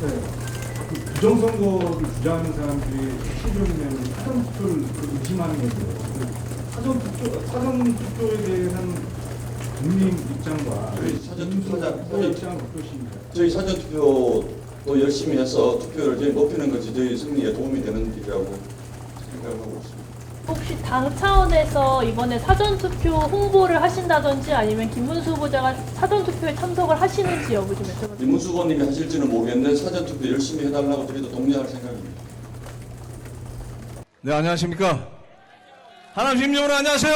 네. 그 부정선거를 주장하는 사람들이 실종이면 사전 투표를 그 의심하는 거고요. 그 사전 투표, 사전 투표에 대한 국민 입장과 저희 사전 투표 하자. 민주의 입장은 어떠십니까? 저희 사전 투표도 열심히 해서 투표를 저희 높이는 것이 저희 승리에 도움이 되는 일이라고 생각하고 있습니다. 혹시 당 차원에서 이번에 사전투표 홍보를 하신다든지 아니면 김문수 후보자가 사전투표에 참석을 하시는지 여부 좀 여쭤봐주세요. 이문수 후보님이 하실지는 모르겠는데 사전 투표 열심히 해달라고 저희도 독려할 생각입니다. 네, 안녕하십니까. 하남 심정으로 안녕하세요.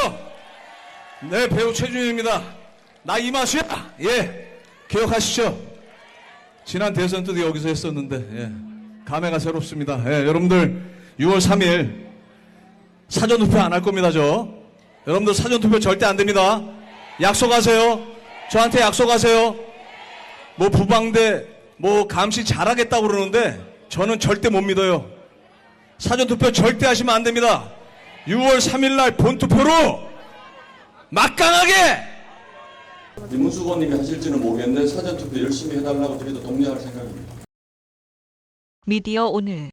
네, 배우 최준입니다. 나 이마수야. 예, 기억하시죠? 지난 대선 때도 여기서 했었는데, 예, 감회가 새롭습니다. 예, 여러분들 6월 3일 사전 투표 안 할 겁니다, 저. 여러분들 사전 투표 절대 안 됩니다. 약속하세요. 저한테 약속하세요. 뭐 부방대, 뭐 감시 잘하겠다고 그러는데, 저는 절대 못 믿어요. 사전 투표 절대 하시면 안 됩니다. 6월 3일 날 본투표로 막강하게 이문수 후보님이 하실지는 모르겠는데 사전 투표 열심히 해달라고 저희도 독려할 생각입니다. 미디어 오늘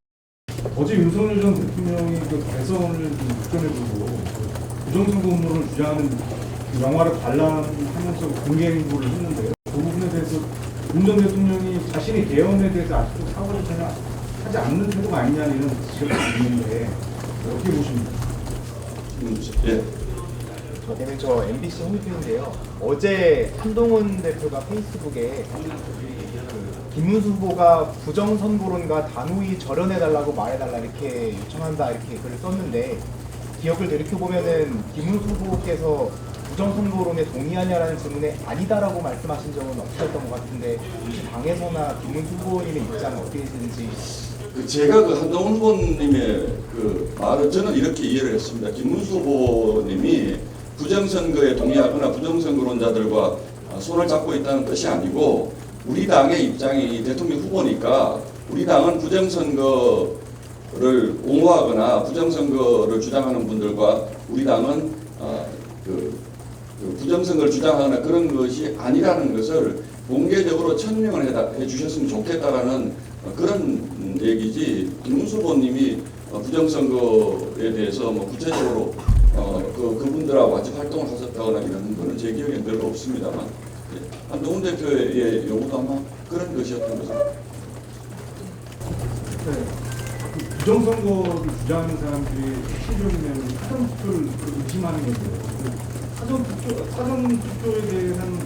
어제 윤석열 전 대통령이 그 대선을 좀 역전해보고 그 부정선거 음모를 주장하는 그 영화를 관람하면서 공개 행보를 했는데요. 그 부분에 대해서 윤 전 대통령이 자신의 개헌에 대해서 아직도 사과를 전혀 하지 않는 태도가 아니냐는 지적이 있는데 어떻게 보십니까? 예. 저는 저 MBC 홈페이지인데요. 어제 한동훈 대표가 페이스북에 그 김문수 후보가 부정 선거론과 단호히 절연해달라고 말해달라 이렇게 요청한다 이렇게 글을 썼는데 기억을 되돌켜 보면은 김문수 후보께서 부정 선거론에 동의하냐라는 질문에 아니다라고 말씀하신 적은 없으셨던 것 같은데 혹시 당에서나 김문수 후보님의 입장은 어떻게 되는지 그 제가 그 한동훈 후보님의 그 말을 저는 이렇게 이해를 했습니다. 김문수 후보님이 부정선거에 동의하거나 부정선거론자들과 손을 잡고 있다는 뜻이 아니고 우리 당의 입장이 대통령 후보니까 우리 당은 부정선거를 옹호하거나 부정선거를 주장하는 분들과 우리 당은 어, 그, 그 부정선거를 주장하거나 그런 것이 아니라는 것을 공개적으로 천명을 해다, 해주셨으면 좋겠다라는 어, 그런 얘기지 김문수 후보님이 어, 부정선거에 대해서 뭐 구체적으로 어, 그, 그분들하고 같이 활동을 하셨다거나 이런 거는 제 기억에 별로 없습니다만 예, 한동훈 대표의 요구도 아마 그런 것이었던 것을 네. 그 부정선거를 주장하는 사람들이 실종이면 사전투표를 그 의심하는. 그 사전투표, 사전투표에 대한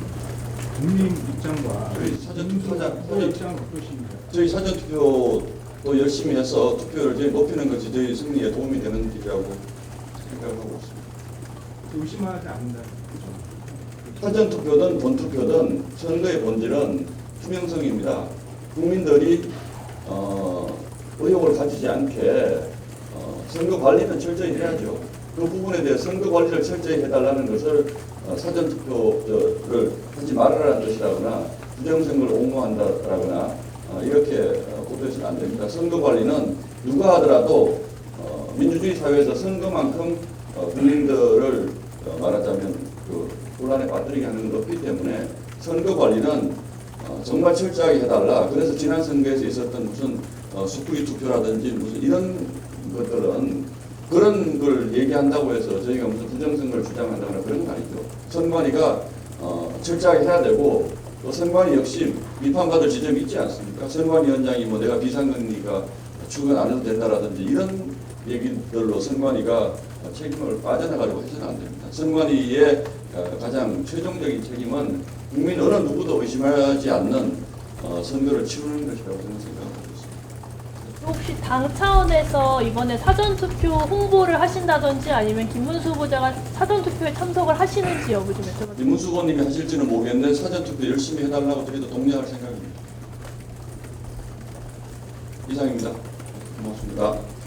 국민 입장과 저희 사전투표 입장은 어떠십니까? 저희 사전 투표도 열심히 해서 투표를 저희 높이는 것이 저희 승리에 도움이 되는 일이라고 생각하고 있습니다. 의심하지 않는다. 그죠? 사전 투표든 본 투표든 선거의 본질은 투명성입니다. 국민들이 어, 의혹을 가지지 않게 어, 선거 관리는 철저히 해야죠. 그 부분에 대해 선거 관리를 철저히 해달라는 것을 어, 사전 투표를 하지 말아라는 뜻이라거나 부정선거를 옹호한다라거나 어, 이렇게 어, 고도해서는 안 됩니다. 선거 관리는 누가 하더라도 어, 민주주의 사회에서 선거만큼 어, 국민들을 어, 말하자면 그 혼란에 빠뜨리게 하는 건 없기 때문에 선거 관리는 어, 정말 철저하게 해달라. 그래서 지난 선거에서 있었던 무슨 어, 숙구기 투표라든지 무슨 이런 것들은 그런 걸 얘기한다고 해서 저희가 무슨 부정선거를 주장한다거나 그런 건 아니죠. 선관위가 어, 철저하게 해야 되고 또 선관위 역시 비판받을 지점이 있지 않습니까? 선관위원장이 뭐 내가 비상근리가 출근 안 해도 된다라든지 이런 얘기들로 선관위가 책임을 빠져나가려고 해서는 안 됩니다. 선관위의 어, 가장 최종적인 책임은 국민 어느 누구도 의심하지 않는 어, 선거를 치르는 것이라고 저는 생각하고 있습니다. 혹시 당 차원에서 이번에 사전투표 홍보를 하신다든지 아니면 김문수 후보자가 사전투표에 참석을 하시는지 여부 좀 여쭤봐주세요. 이문수 후보님이 하실지는 모르겠는데 사전투표 열심히 해달라고 저희도 독려할 생각입니다. 이상입니다. 고맙습니다.